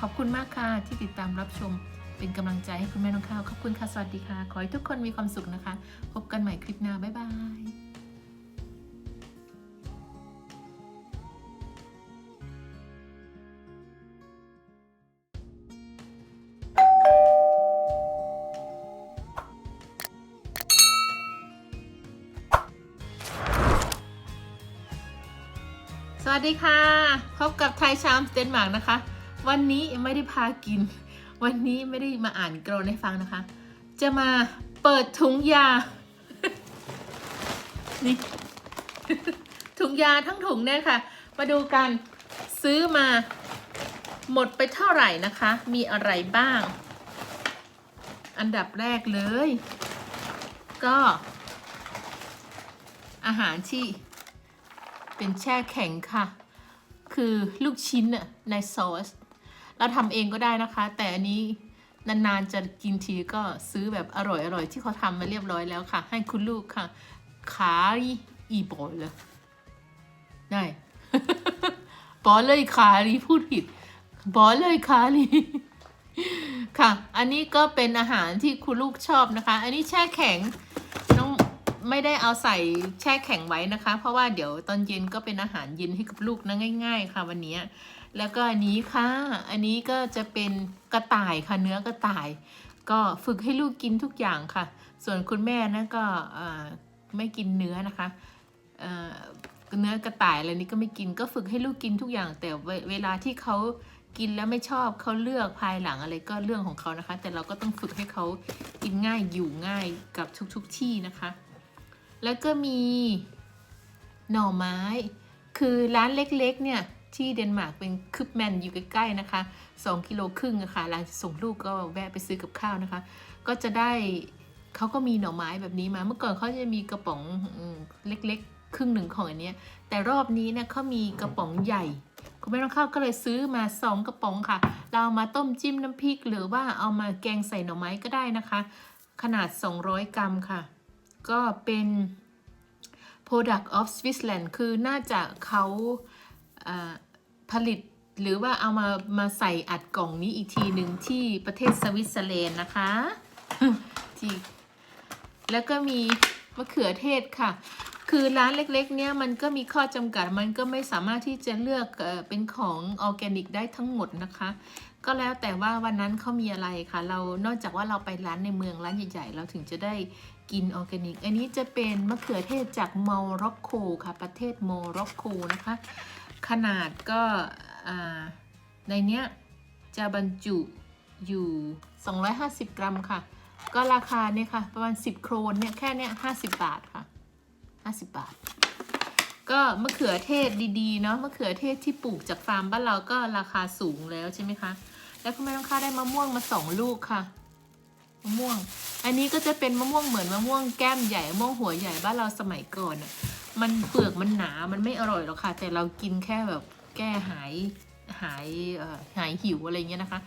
ขอบคุณมากค่ะที่ติดตามรับชม เป็นกำลังใจให้คุณแม่น้องข้าว ขอบคุณค่ะ สวัสดีค่ะ ขอให้ทุกคนมีความสุขนะคะ พบกันใหม่คลิปหน้า บ๊ายบายสวัสดีค่ะ พบกับไทยชามสเดนมาร์กนะคะ วันนี้ไม่ได้พากิน วันนี้ไม่ได้มาอ่านกรนให้ฟังนะคะ จะมาเปิดถุงยา นี่ ถุงยาทั้งถุงเนี่ยค่ะ มาดูกันซื้อมาหมดไปเท่าไหร่นะคะ มีอะไรบ้าง อันดับแรกเลย ก็ อาหารที่เป็นแช่แข็งค่ะ คือลูกชิ้นน่ะในซอส เราทำเองก็ได้นะคะ แต่อันนี้นานๆจะกินทีก็ซื้อแบบอร่อยๆที่เขาทำมาเรียบร้อยแล้วค่ะ ให้คุณลูกค่ะ ขาอีบอยเลยได้บอเลยขาลีพูดผิดบอเลยขาลีค่ะ อันนี้ก็เป็นอาหารที่คุณลูกชอบนะคะ อันนี้แช่แข็งน้องไม่ได้เอาใส่แช่แข็งไว้นะคะ เพราะว่าเดี๋ยวตอนเย็นก็เป็นอาหารเย็นให้กับลูกนะง่าย ๆ ค่ะวันนี้ แล้วก็อันนี้ค่ะ อันนี้ก็จะเป็นกระต่ายค่ะเนื้อกระต่าย ก็ฝึกให้ลูกกินทุกอย่างค่ะ ส่วนคุณแม่นะก็ไม่กินเนื้อนะคะเนื้อกระต่ายอะไรนี้ก็ไม่กินก็ฝึกให้ลูกกินทุกอย่าง แต่เวลาที่เขากินแล้วไม่ชอบเขาเลือกภายหลังอะไรก็เรื่องของเขานะคะ แต่เราก็ต้องฝึกให้เขากินง่ายอยู่ง่ายกับทุกๆที่นะคะ แล้วก็มีหน่อไม้ คือร้านเล็กๆเนี่ย ที่เดนมาร์กเป็นคึบแมนอยู่ใกล้ๆนะคะ 2 กิโลครึ่งะค่ะหลังจากส่งลูกก็แวะไปซื้อกับข้าวนะคะ ก็จะได้เขาก็มีหน่อไม้แบบนี้มา เมื่อก่อนเขาจะมีกระป๋องเล็กๆ ครึ่งหนึ่งของอันนี้แต่รอบนี้เนี่ยเขามีกระป๋องใหญ่คุณแม่ต้องเข้าวก็เลยซื้อมา 2 กระป๋องค่ะ เราเอามาต้มจิ้มน้ำพริก หรือว่าเอามาแกงใส่หน่อไม้ก็ได้นะคะ ขนาด 200 กรัมค่ะ ก็เป็น product of Switzerland คือน่าจะเขา ผลิตหรือว่าเอามามาใส่อัดกล่องนี้อีกทีหนึ่งที่ประเทศสวิตเซอร์แลนด์นะคะที่แล้วก็มีมะเขือเทศค่ะ คือร้านเล็กๆ เนี่ยมันก็มีข้อจำกัดมันก็ไม่สามารถที่จะเลือกเออเป็นของออร์แกนิกได้ทั้งหมดนะคะ ก็แล้วแต่ว่าวันนั้นเขามีอะไรค่ะ เรานอกจากว่าเราไปร้านในเมืองร้านใหญ่ๆ เราถึงจะได้กินออร์แกนิก อันนี้จะเป็นมะเขือเทศจากโมร็อกโกค่ะ ประเทศโมร็อกโกนะคะ ขนาดก็ในเนี้ยจะบรรจุอยู่ 250 กรัมค่ะ ก็ราคาเนี่ยค่ะ ประมาณ 10 โครนเนี่ยแค่เนี้ย50 บาทค่ะ 50 บาท ก็มะเขือเทศดีๆเนาะมะเขือเทศที่ปลูกจากฟาร์มบ้านเราก็ราคาสูงแล้วใช่ไหมคะ แล้วคุณแม่ต้องค่าได้มะม่วงมาสองลูกค่ะมะม่วง อันนี้ก็จะเป็นมะม่วงเหมือนมะม่วงแก้มใหญ่มะม่วงหัวใหญ่บ้านเราสมัยก่อนอะ มันเปลือกมันหนา มันไม่อร่อยหรอกค่ะ แต่เรากินแค่แบบแก้หายหายหายหิวอะไรเงี้ยนะคะ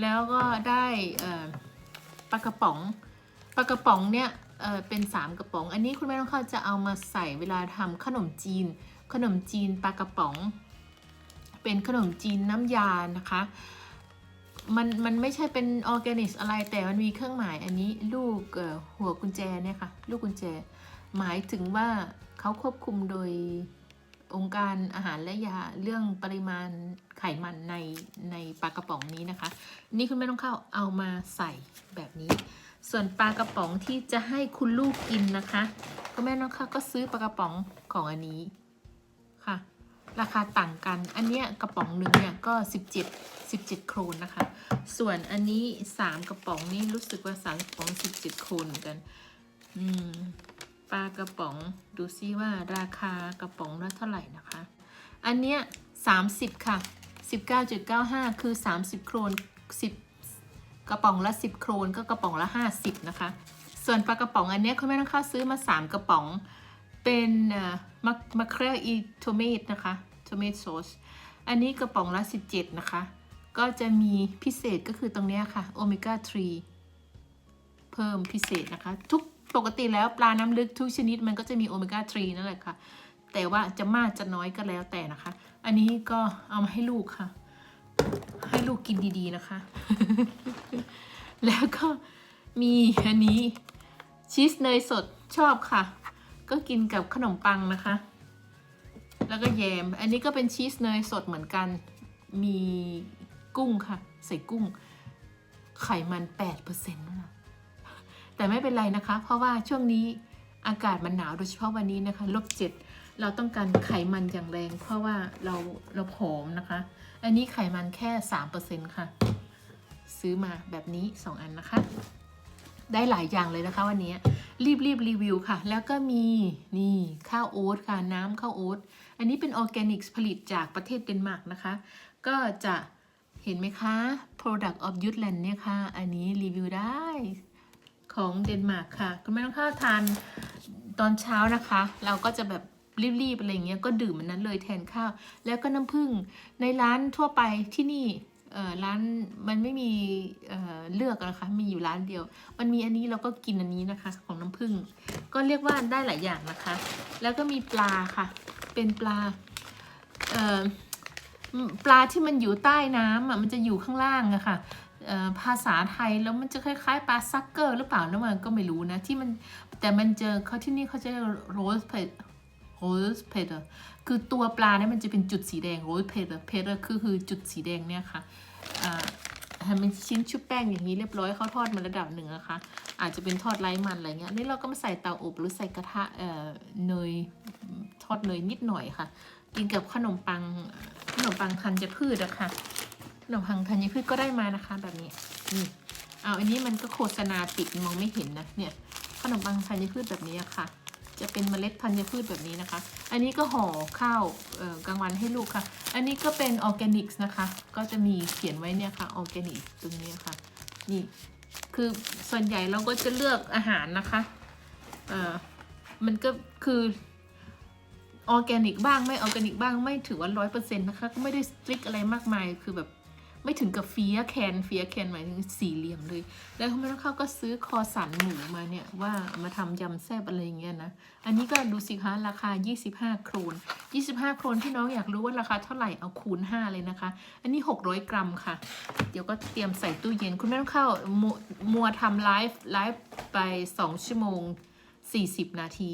แล้วก็ได้ปลากระป๋องปลากระป๋องเนี่ยเเป็นสามกระป๋อง อันนี้คุณแม่ต้องเข้าจะเอามาใส่เวลาทำขนมจีน ขนมจีนปลากระป๋อง เป็นขนมจีนน้ำยานะคะมันมันไม่ใช่เป็นออร์แกนิกอะไรแต่มันมีเครื่องหมายอันนี้ลูกหัวกุญแจเนี่ยค่ะ ลูกกุญแจ หมายถึงว่าเขาควบคุมโดยองค์การอาหารและยาเรื่องปริมาณไขมันในในปลากระป๋องนี้นะคะ นี่คุณแม่ต้องเข้าเอามาใส่แบบนี้ ส่วนปลากระป๋องที่จะให้คุณลูกกินนะคะคุณแม่น้องเข้าก็ซื้อปลากระป๋องของอันนี้ค่ะ ราคาต่างกัน อันเนี้ยกระป๋องหนึ่งเนี่ยก็ 17 17 โครนนะคะ ส่วนอันนี้ 3 กระป๋องนี่รู้สึกว่า3กระป๋อง 17 โครนเหมือนกัน อืม ปลากระป๋องดูซิว่าราคากระป๋องละเท่าไหร่นะคะ อันเนี้ย30 ค่ะ 19.95 คือ 30 โครน 10 กระป๋องละ 10 โครนก็กระป๋องละ 50 นะคะ ส่วนปลากระป๋องอันเนี้ยคุณแม่ต้องเข้าซื้อมา 3 กระป๋อง เป็นมัคมาเครลอีโทเมตนะคะโทเมตซอสอันนี้กระป๋องละ 17 นะคะ ก็จะมีพิเศษก็คือตรงเนี้ยค่ะโอเมก้า 3 เพิ่มพิเศษนะคะ ทุก ปกติแล้วปลาน้ำลึกทุกชนิดมันก็จะมีโอเมก้า 3 นั่นแหละค่ะ แต่ว่าจะมากจะน้อยก็แล้วแต่นะคะ อันนี้ก็เอามาให้ลูกค่ะ ให้ลูกกินดีๆนะคะ แล้วก็มีอันนี้ชีสเนยสดชอบค่ะ ก็กินกับขนมปังนะคะ แล้วก็แยม อันนี้ก็เป็นชีสเนยสดเหมือนกัน มีกุ้งค่ะ ใส่กุ้ง ไขมัน8%นะ แต่ไม่เป็นไรนะคะ เพราะว่าช่วงนี้อากาศมันหนาวโดยเฉพาะวันนี้นะคะลบเจ็ดเราต้องการไขมันอย่างแรง เพราะว่าเราเราผอมนะคะ อันนี้ไขมันแค่3%ค่ะ ซื้อมาแบบนี้2อันนะคะ ได้หลายอย่างเลยนะคะวันนี้รีบรีบรีวิวค่ะ แล้วก็มีนี่ข้าวโอ๊ตค่ะ น้ำข้าวโอ๊ตอันนี้เป็นออร์แกนิกผลิตจากประเทศเดนมาร์กนะคะ ก็จะเห็นไหมคะ Product of Jutland เนี่ยค่ะ อันนี้รีวิวได้ ของเดนมาร์กค่ะ ก็ไม่ต้องข้าวทานตอนเช้านะคะ เราก็จะแบบรีบๆอะไรเงี้ยก็ดื่มมันนั้นเลยแทนข้าว แล้วก็น้ำผึ้งในร้านทั่วไปที่นี่ร้านมันไม่มีเเลือกนะคะ มีอยู่ร้านเดียว มันมีอันนี้เราก็กินอันนี้นะคะ ของน้ำผึ้งก็เรียกว่าได้หลายอย่างนะคะ แล้วก็มีปลาค่ะ เป็นปลาปลาที่มันอยู่ใต้น้ำอะมันจะอยู่ข้างล่างอะค่ะเอ่อ ภาษาไทยแล้วมันจะคล้ายๆปลาซักเกอร์หรือเปล่านะมันก็ไม่รู้นะที่มันแต่มันเจอเขาที่นี่เขาจะเรียกโรสเพดโรสเพดคือตัวปลาเนี่ยมันจะเป็นจุดสีแดงโรสเพดเพดคือคือจุดสีแดงเนี่ยค่ะอ่าทำเป็นชิ้นชุบแป้งอย่างนี้เรียบร้อยเขาทอดมาระดับหนึ่งนะคะ อาจจะเป็นทอดไร้มันอะไรเงี้ยนี่เราก็มาใส่เตาอบหรือใส่กระทะเอ่อเนยทอดเนยนิดหน่อยค่ะ กินกับขนมปังขนมปังธัญพืชอะค่ะ นมปังธัญพืชก็ได้มานะคะ แบบนี้นี่เอาอันนี้มันก็โฆษณาติดมองไม่เห็นนะเนี่ยขนมปังธัญพืชแบบนี้ค่ะ จะเป็นเมล็ดธัญพืชแบบนี้นะคะ อันนี้ก็ห่อข้าวกลางวันให้ลูกค่ะ อันนี้ก็เป็นออร์แกนิกส์นะคะ ก็จะมีเขียนไว้เนี่ยค่ะออร์แกนิกตรงนี้ค่ะ นี่คือส่วนใหญ่เราก็จะเลือกอาหารนะคะเอ่อมันก็คือออร์แกนิกบ้างไม่ออร์แกนิกบ้างไม่ถือว่าร้อยเปอร์เซ็นต์นะคะ ก็ไม่ได้สตริกอะไรมากมายคือแบบ ไม่ถึงกับเฟียแคนเฟียแคนหมายถึงสี่เหลี่ยมเลย แล้วเขาไม่ต้องเข้าก็ซื้อคอสันหมูมาเนี่ยว่ามาทำยำแซ่บอะไรอย่างเงี้ยนะ อันนี้ก็ดูสิคะราคา 25 โครน 25 โครนที่น้องอยากรู้ว่าราคาเท่าไหร่เอาคูณ 5 เลยนะคะ อันนี้ 600 กรัมค่ะ เดี๋ยวก็เตรียมใส่ตู้เย็น คุณไม่ต้องเข้ามัวมัวทำไลฟ์ไลฟ์ไป 2 ชั่วโมง 40 นาที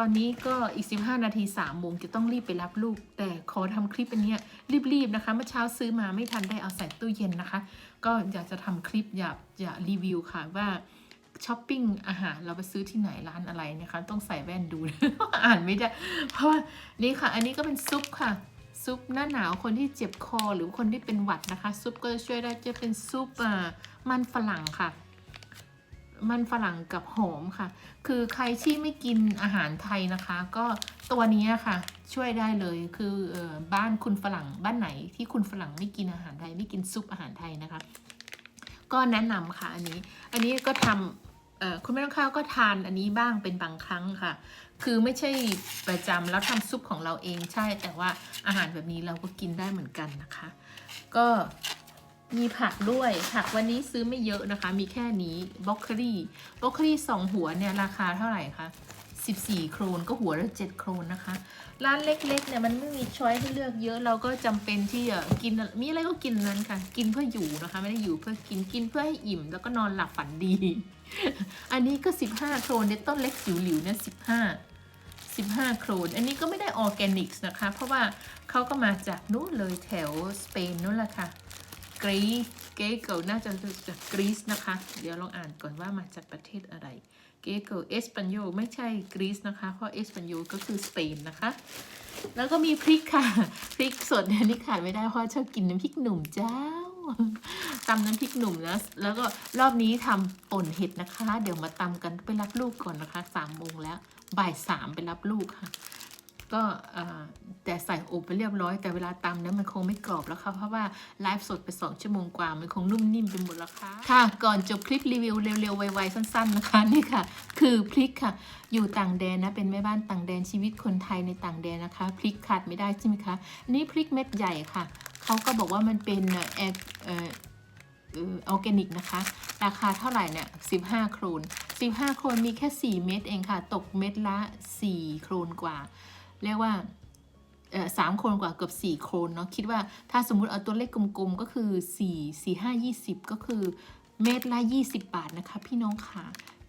ตอนนี้ก็อีก 15 นาที3โมงจะต้องรีบไปรับลูก แต่ขอทำคลิปอันนี้รีบๆนะคะเมื่อเช้าซื้อมาไม่ทันได้เอาใส่ตู้เย็นนะคะ ก็อยากจะทำคลิปอยากจะรีวิวค่ะว่าช้อปปิ้งอาหารเราไปซื้อที่ไหนร้านอะไรนะคะ ต้องใส่แว่นดูนะอ่านไม่ได้ เพราะว่านี่ค่ะ อันนี้ก็เป็นซุปค่ะ ซุปหน้าหนาวคนที่เจ็บคอหรือคนที่เป็นหวัดนะคะ ซุปก็จะช่วยได้จะเป็นซุปมันฝรั่งค่ะ มันฝรั่งกับหอมค่ะ คือใครที่ไม่กินอาหารไทยนะคะ ก็ตัวนี้ค่ะ ช่วยได้เลยคือออบ้านคุณฝรั่งบ้านไหนที่คุณฝรั่งไม่กินอาหารไทยไม่กินซุปอาหารไทยนะคะ ก็แนะนำค่ะอันนี้ อันนี้ก็ทำเอ่อคุณแม่ต้องข้าวก็ทานอันนี้บ้างเป็นบางครั้งค่ะ คือไม่ใช่ประจำแล้วทำซุปของเราเองใช่ แต่ว่าอาหารแบบนี้เราก็กินได้เหมือนกันนะคะ ก็ มีผักด้วย ผักวันนี้ซื้อไม่เยอะนะคะ มีแค่นี้บล็อกโคลี่บล็อกโคลี่สองหัวเนี่ยราคาเท่าไหร่คะ14 โครนก็หัวละ7โครนนะคะ ร้านเล็กๆเนี่ยมันไม่มีช้อยให้เลือกเยอะเราก็จำเป็นที่จะกินมีอะไรก็กินนั้นค่ะ กินเพื่ออยู่นะคะ ไม่ได้อยู่เพื่อกินกินเพื่อให้อิ่ม แล้วก็นอนหลับฝันดี อันนี้ก็ 15 โครนเนี่ยต้นเล็กจิ๋วหลิวเนี่ย15 15โครน อันนี้ก็ไม่ได้ออร์แกนิกส์นะคะ เพราะว่าเขาก็มาจากนู้นเลยแถวสเปนนู้นแหละค่ะ กรีเกเกิลน่าจะจากกรีซนะคะ เดี๋ยวลองอ่านก่อนว่ามาจากประเทศอะไร เกเกิลเอสปันโยไม่ใช่กรีซนะคะ เพราะเอสปันโยก็คือสเปนนะคะ แล้วก็มีพริกค่ะ พริกสดอันนี้ขาดไม่ได้เพราะชอบกินน้ำพริกหนุ่มเจ้าตำน้ำพริกหนุ่มนะแล้วก็รอบนี้ทำป่นเห็ดนะคะ เดี๋ยวมาตำกันไปรับลูกก่อนนะคะสามโมงแล้วบ่ายสามไปรับลูกค่ะ ก็แต่ใส่อบไปเรียบร้อยแต่เวลาตำเนี่ยมันคงไม่กรอบแล้วค่ะเพราะว่าไลฟ์สดไปสองชั่วโมงกว่ามันคงนุ่มนิ่มไปหมดแล้วค่ะค่ะ ก่อนจบคลิปรีวิวเร็วๆไวๆสั้น ๆนะคะนี่ค่ะ คือพริกค่ะ อยู่ต่างแดนนะเป็นแม่บ้านต่างแดนชีวิตคนไทยในต่างแดนนะคะพริกขาดไม่ได้ใช่ไหมคะนี่พริกเม็ดใหญ่ค่ะเขาก็บอกว่ามันเป็นเอ่อเอ่อเออออร์แกนิกนะคะ ราคาเท่าไหร่เนี่ย 15 โครน 15 โครนมีแค่ 4 เม็ดเองค่ะ ตกเม็ดละ 4 โครนกว่า เรียกว่าสามโครนกว่าเกือบสี่โครนเนาะคิดว่าถ้าสมมุติเอาตัวเลขกลมๆก็คือสี่สี่ห้ายี่สิบก็คือเมตรละยี่สิบบาทนะคะ พี่น้องค่ะ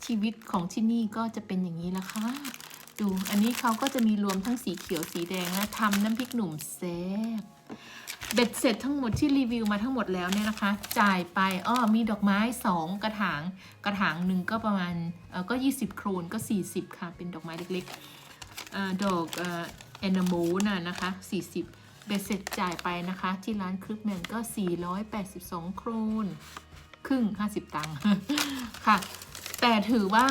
ชีวิตของที่นี่ก็จะเป็นอย่างนี้ละค่ะดูอันนี้เขาก็จะมีรวมทั้งสีเขียวสีแดงและทำน้ำพริกหนุ่มแซ่บเบ็ดเสร็จทั้งหมดที่รีวิวมาทั้งหมดแล้วเนี่ยนะคะ จ่ายไปอ้อมีดอกไม้ 2 กระถาง กระถางหนึ่งก็ประมาณก็ 20 โครนก็ 40 ค่ะ เป็นดอกไม้เล็กๆ ดอกเอ่อแอนามูน่ะนะคะ 40 เบ็ดเสร็จจ่ายไปนะคะ ที่ร้านครึปแมนก็ 482 โครน ครึ่ง 50 ตังค์ค่ะ แต่ถือว่า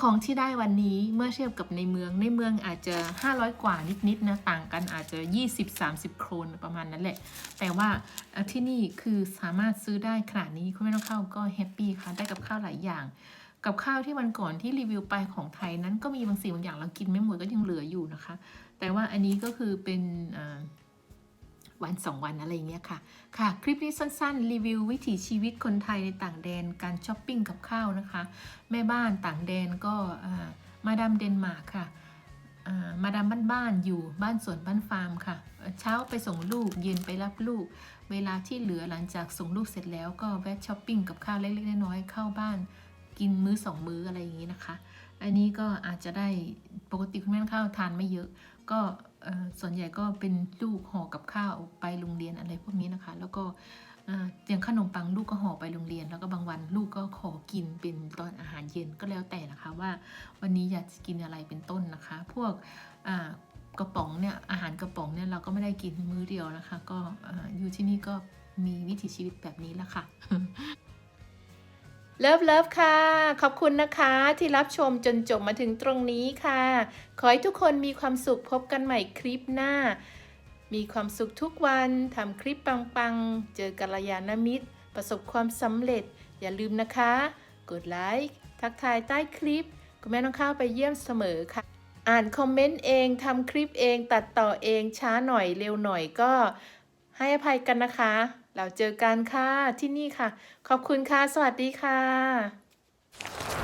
ของที่ได้วันนี้เมื่อเทียบกับในเมืองในเมืองอาจจะ 500 กว่านิดๆนะต่างกันอาจจะ 20-30 โครนประมาณนั้นแหละ แต่ว่าที่นี่คือสามารถซื้อได้ขนาดนี้คุณแม่ต้องเข้าก็แฮปปี้ค่ะ ได้กับข้าวหลายอย่าง กับข้าวที่วันก่อนที่รีวิวไปของไทยนั้นก็มีบางสิ่งบางอย่างเรากินไม่หมดก็ยังเหลืออยู่นะคะ แต่ว่าอันนี้ก็คือเป็นวันสองวันอะไรเงี้ยค่ะ ค่ะ คลิปนี้สั้นๆ รีวิววิถีชีวิตคนไทยในต่างแดนการช้อปปิ้งกับข้าวนะคะ แม่บ้านต่างแดนก็มาดามเดนมาร์กค่ะอ่ามาดามบ้านๆอยู่บ้านสวนบ้านฟาร์มค่ะเอ่อเช้าไปส่งลูกเย็นไปรับลูก เวลาที่เหลือหลังจากส่งลูกเสร็จแล้วก็แวะช้อปปิ้งกับข้าวเล็กๆน้อยๆเข้าบ้าน กินมื้อสองมื้ออะไรอย่างนี้นะคะ อันนี้ก็อาจจะได้ปกติคุณแม่ข้าวทานไม่เยอะ ก็ส่วนใหญ่ก็เป็นลูกห่อกับข้าวไปโรงเรียนอะไรพวกนี้นะคะ แล้วก็อย่างขนมปังลูกก็ห่อไปโรงเรียน แล้วก็บางวันลูกก็ขอกินเป็นตอนอาหารเย็นก็แล้วแต่นะคะว่าวันนี้อยากกินอะไรเป็นต้นนะคะ พวกกระป๋องเนี่ยอาหารกระป๋องเนี่ยเราก็ไม่ได้กินมื้อเดียวนะคะ ก็อ่าอยู่ที่นี่ก็มีวิถีชีวิตแบบนี้ละค่ะ เลิฟเลิฟค่ะ ขอบคุณนะคะที่รับชมจนจบมาถึงตรงนี้ค่ะ ขอให้ทุกคนมีความสุขพบกันใหม่คลิปหน้า มีความสุขทุกวันทำคลิปปังๆ เจอกัลยาณมิตร ประสบความสำเร็จ อย่าลืมนะคะ กดไลค์ทักทายใต้คลิป คุณแม่ต้องเข้าไปเยี่ยมเสมอค่ะ อ่านคอมเมนต์เองทำคลิปเองตัดต่อเองช้าหน่อยเร็วหน่อยก็ให้อภัยกันนะคะ เราเจอกันค่ะที่นี่ค่ะ ขอบคุณค่ะ สวัสดีค่ะ